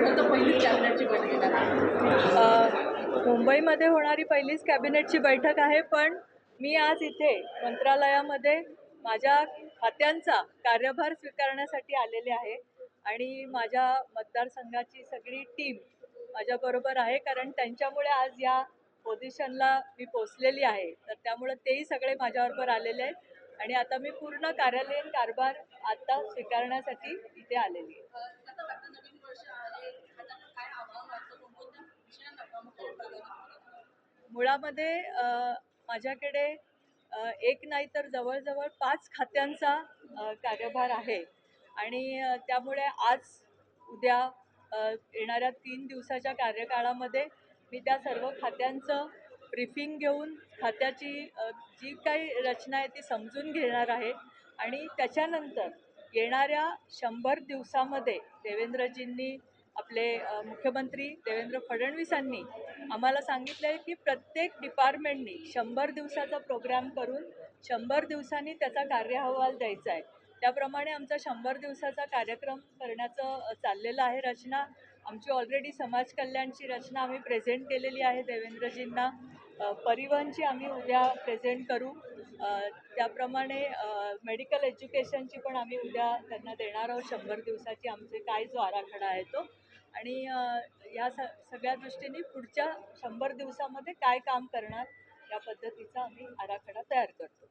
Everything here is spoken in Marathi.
तर कॅबिनेटची बैठक आहे. मुंबईमध्ये होणारी पहिलीच कॅबिनेटची बैठक आहे पण मी आज इथे मंत्रालयामध्ये माझ्या खात्यांचा कार्यभार स्वीकारण्यासाठी आलेले आहे आणि माझ्या मतदारसंघाची सगळी टीम माझ्याबरोबर आहे कारण त्यांच्यामुळे आज या पोझिशनला मी पोचलेली आहे तर त्यामुळे तेही सगळे माझ्याबरोबर आलेले आहेत आणि आता मी पूर्ण कार्यालयीन कारभार आता स्वीकारण्यासाठी इथे आलेली आहे मुळामध्ये माझ्याकडे एक नाही तर जवळजवळ पाच खात्यांचा कार्यभार आहे. आणि त्यामुळे आज उद्या येणाऱ्या तीन दिवसाच्या कार्यकाळामध्ये मी त्या सर्व खात्यांचं ब्रीफिंग घेऊन खात्याची जी काही रचना आहे ती समजून घेणार आहे. आणि त्याच्यानंतर येणाऱ्या शंभर दिवसामध्ये देवेंद्रजींनी आपले मुख्यमंत्री देवेंद्र फडणवीसांनी आम्हाला सांगितलं आहे की प्रत्येक डिपार्टमेंटनी शंभर दिवसाचा प्रोग्राम करून शंभर दिवसांनी त्याचा कार्य अहवाल द्यायचा आहे. त्याप्रमाणे आमचा शंभर दिवसाचा कार्यक्रम करण्याचं चाललेलं आहे रचना. आमची ऑलरेडी समाज कल्याणची रचना आम्ही प्रेझेंट केलेली आहे देवेंद्रजींना. परिवहनची आम्ही उद्या प्रेझेंट करू. त्याप्रमाणे मेडिकल एज्युकेशनची पण आम्ही उद्या त्यांना देणार आहोत. शंभर दिवसाची आमचे काय जो आराखडा आहे तो. आणि या स सगळ्या दृष्टीने पुढच्या शंभर दिवसामध्ये काय काम करणार या पद्धतीचा आम्ही आराखडा तयार करतो.